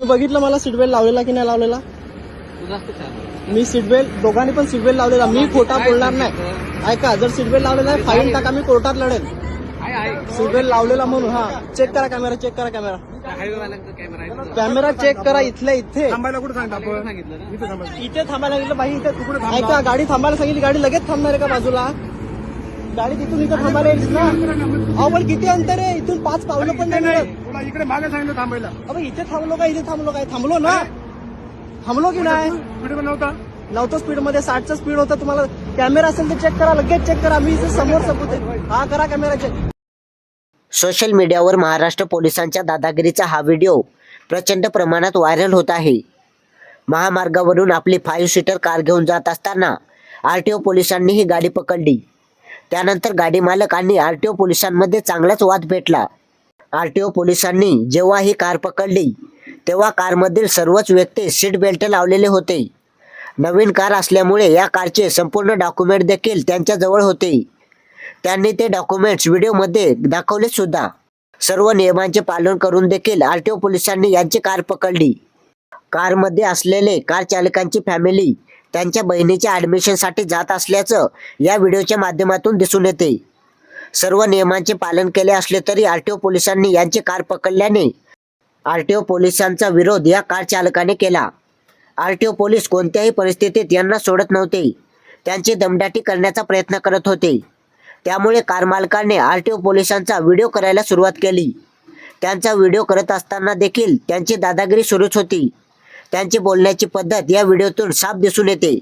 तुम्ही बघितलं मला सीट बेल्ट लावलेला की नाही लावलेला? तू मी सीट बेल्ट दोघांनी पण सीट बेल्ट लावलेला. मी खोटा बोलणार नाही. ऐका जर सीट बेल्ट लावलेला आहे फाईन टाका मी कोर्टात लढेल. आहे आहे सीट बेल्ट लावलेला म्हणून हा. चेक करा कॅमेरा चेक करा कॅमेरा कॅमेरा चेक करा इथल्या इथे. थांबायला कुठे सांगितलं इथे थांबायला सांगितलं बाई इथे? ऐका गाडी थांबायला सांगितली गाडी लगेच थांबणार आहे का बाजूला? गाडी तिथून इथं थांबायला येईल ना? अहो पण किती अंतर आहे? इथून पाच पावलं पण नाही मिळत. तुला इकडे मागे सांगितलं थांबायला. अबे इथे थांबलो का इथे थांबलो काय थांबलो ना. थांबलो की नाही? कुठे पण नव्हता? नव्हतं स्पीडमध्ये साठचं स्पीड होतं. तुम्हाला कॅमेरा असेल तर चेक करा लगेच चेक करा. मी इथे समोर सबूत आहे. हा करा कॅमेरा चेक सोशल मीडियावर महाराष्ट्र पोलिसांच्या दादागिरीचा हा व्हिडिओ प्रचंड प्रमाणात व्हायरल होत आहे. महामार्गावरून आपली फाईव्ह सीटर कार घेऊन जात असताना आर टी ओ पोलिसांनी ही गाडी पकडली. त्यानंतर गाडी मालक आणि आर टी ओ पोलिसांमध्ये चांगलाच वाद पेटला. आर टी ओ पोलिसांनी जेव्हा ही कार पकडली तेव्हा कारमधील सर्वच व्यक्ती सीट बेल्ट लावलेले होते. नवीन कार असल्यामुळे या कारचे संपूर्ण डॉक्युमेंट देखील त्यांच्याजवळ होते. त्यांनी ते डॉक्युमेंट्स व्हिडिओमध्ये दाखवले सुद्धा. सर्व नियमांचे पालन करून देखील आर टी ओ पोलिसांनी यांची कार पकडली. कारमध्ये असलेले कार चालकांची फॅमिली त्यांच्या बहिणीच्या ॲडमिशनसाठी जात असल्याचं या व्हिडिओच्या माध्यमातून दिसून येते. सर्व नियमांचे पालन केले असले तरी आर टी ओ पोलिसांनी यांची कार पकडल्याने आर टी ओ पोलिसांचा विरोध या कार चालकाने केला. आर टी ओ पोलीस कोणत्याही परिस्थितीत यांना सोडत नव्हते. त्यांची दमदाटी करण्याचा प्रयत्न करत होते. त्यामुळे कार मालकाने आर टी ओ पोलिसांचा व्हिडिओ करायला सुरुवात केली. त्यांचा व्हिडिओ करत असताना देखील त्यांची दादागिरी सुरूच होती. त्यांची बोलण्याची पद्धत या व्हिडिओतून साफ दिसून येते.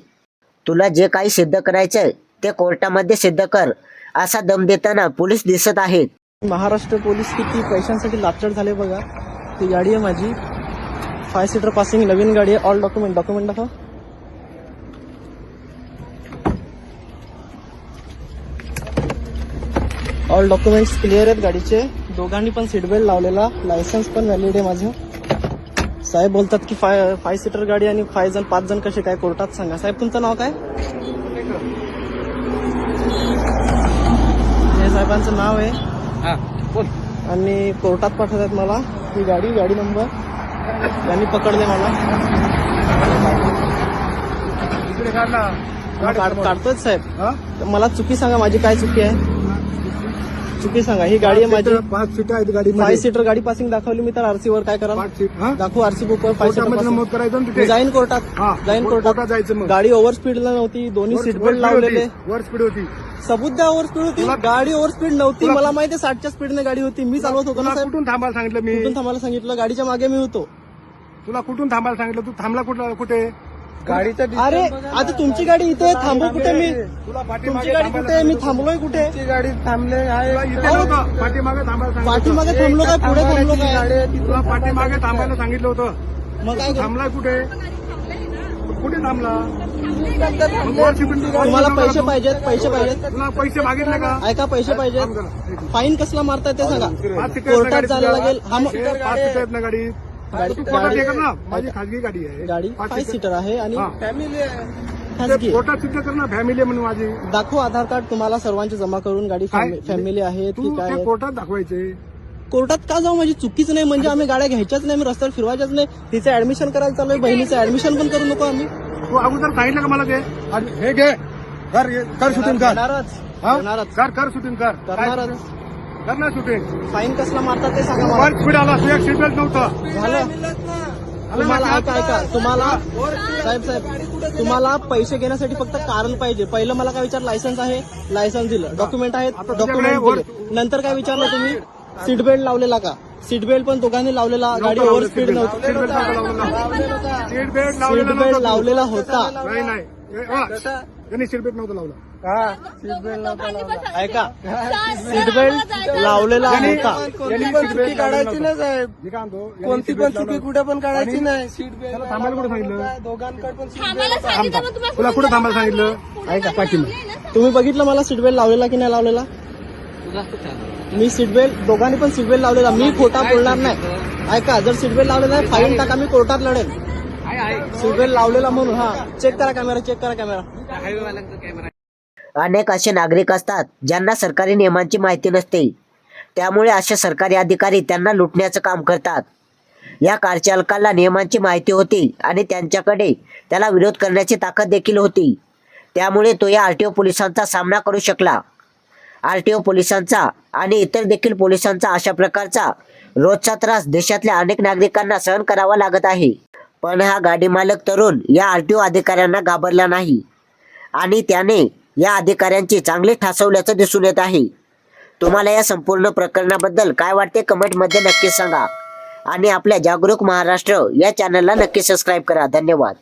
तुला जे काही सिद्ध करायचंय ते कोर्टामध्ये सिद्ध कर असा दम देताना पोलीस दिसत आहेत. महाराष्ट्र पोलीस किती पैशांसाठी लाचड झाले बघा. ती गाडी आहे माझी. फाय सीटर पासिंग नवीन गाडी आहे. ऑल डॉक्युमेंट डॉक्युमेंट दाखव. ऑल डॉक्युमेंट्स क्लिअर आहेत गाडीचे. दोघांनी पण सीट बेल्ट लावलेला. लायसन्स पण व्हॅलिड आहे माझं. साहेब बोलतात की फाय फाय सीटर गाडी आणि फाय जण पाच जण कसे काय कोर्टात सांगा. साहेब तुमचं नाव काय? हे साहेबांचं नाव आहे. हा आणि कोर्टात पाठवतात मला ही गाडी गाडी नंबर. त्यांनी पकडले मला. काढतोय साहेब. हा? तर मला चुकी सांगा माझी काय चुकी आहे? चुकी सांगा. ही गाडी आहे माझी. पाच सीट आहेत गाडी फाय सीटर गाडी पासिंग दाखवली मी तर आरसी वर काय कराल? पाच सीट हा? दाखवू आरसी बुक वर फाय कोर्टामध्ये सीटर करायचं ना मी तिथे? जाईन कोर्टात जाईन कोर्टात कोर्टात. जायचं मग. गाडी ओव्हर स्पीडला नव्हती दोन्ही सीट बेल्ट लावलेले. वर स्पीड होती. सबूत द्या ओव्हर स्पीड होती. तुला- गाडी ओव्हर स्पीड नव्हती. तुला- मला माहिती आहे साठच्या स्पीडने गाडी होती. मी चालवत होतो तुला ना साहेब? कुठून थांबायला सांगितलं मी? कुठून थांबायला सांगितलं? गाडीच्या मागे मी होतो. तुला कुठून थांबायला सांगितलं? तू थांबला कुठला कुठे? गाडीचा अरे आता तुमची गाडी इथे थांबू कुठे मी? तुला तुमची गाडी कुठे? आहे मी थांबलोय कुठे? गाडी थांबले पाठीमागे थांबायला पाठीमागे थांबलो काय पुढे थांबलो काय? तुला पाठीमागे थांबायला सांगितलं होतं. मग काय? थांबला कुठे? कुठे थांबला? तुम्हाला पैसे पाहिजेत पैसे पाहिजेत. पैसे मागितले का? ऐका पैसे पाहिजेत. फाईन कसला मारताय ते सांगा. कोर्टात जायला? लागेल. हा मग गाडी. गाडी- ना. माझी खाजगी गाडी आहे. गाडी फाय सीटर. आहे आणि हा. फॅमिली ते खाजगी कोर्टात सिद्ध कर ना फॅमिली आहे म्हणून माझी. दाखवू आधार कार्ड तुम्हाला सर्वांचे जमा करून गाडी? फॅमिली आहेत तू की काय ते आहेत. कोर्टात दाखवायचे. कोर्टात का जाऊ? माझी चुकीच नाही म्हणजे आम्ही गाड्या घ्यायच्याच नाही मी रस्त्यावर फिरवायच्याच नाही. तिचं ऍडमिशन करायला चालू बहिणीचं ऍडमिशन पण करू नको आम्ही. तू अगोदर सांगितलं का मला ते? आणि हे घे. कर कर शूटिंग कर. करणारच हा? करणारच कर कर शूटिंग कर. करणारच. कर ना शूटिंग फाईन कसला मारतात ते सांगा मला. वर स्पीड आला तू एक सीट बेल्ट नव्हतं. झालं. तुम्हाला ऐका ऐका. तुम्हाला साहेब साहेब. तुम्हाला पैसे घेण्यासाठी फक्त कारण पाहिजे. पहिलं मला काय विचार लायसन्स आहे? लायसन्स दिलं. डॉक्युमेंट आहेत? डॉक्युमेंट दिले. नंतर काय विचारलं तुम्ही? सीट बेल्ट लावलेला का? सीट बेल्ट पण दोघांनी लावलेला. गाडी ओव्हर स्पीड. नव्हती. Seat belt. लावलेला. होता. नाही नाही. त्यांनी सीट बेल्ट नव्हतं लावलं. ऐका. सीट बेल्ट लावलेला यांनी पण belt चुकी काढायची लावलेलं ना साहेब? नव्हतं. मी काय म्हणतो, यांनी कोणती seat पण belt चुकी लावलं. कुठे पण काढायची नाही. सीट बेल्ट त्याला थांबायला कुठे सांगितलं? दोघांकडे पण सीट थांबायला सांगितलं मग तुम्हाला तुला कुठे थांबायला सांगितलं? ऐका तुम्ही बघितलं मला सीट बेल्ट लावलेला की नाही लावलेला? मी सीट बेल्ट दोघांनी पण सीट बेल्ट लावलेला. मी खोटा बोलणार नाही. ऐका जर सीट बेल्ट लावलेला आहे फाईन टाका मी कोर्टात लढेल. आहे आहे. सीट बेल्ट लावलेला म्हणून हा. चेक करा कॅमेरा चेक करा कॅमेरा आहे अनेक असे नागरिक असतात ज्यांना सरकारी नियमांची माहिती नसते. त्यामुळे असे सरकारी अधिकारी त्यांना लुटण्याचं काम करतात. या कार चालकाला नियमांची माहिती होती आणि त्यांच्याकडे त्याला विरोध करण्याची ताकद देखील होती. त्यामुळे तो या आर टी ओ पोलिसांचा सामना करू शकला. आर टी ओ पोलिसांचा आणि इतर देखील पोलिसांचा अशा प्रकारचा रोजचा त्रास देशातल्या अनेक नागरिकांना सहन करावा लागत आहे. पण हा गाडी मालक तरुण या आर टी ओ अधिकाऱ्यांना घाबरला नाही. आणि त्याने या अधिकाऱ्यांची चांगले ठासवल्याचं दिसून येत आहे. तुम्हाला या संपूर्ण प्रकरणाबद्दल काय वाटते कमेंटमध्ये नक्की सांगा. आणि आपल्या जागरूक महाराष्ट्र या चॅनलला नक्की सबस्क्राईब करा. धन्यवाद.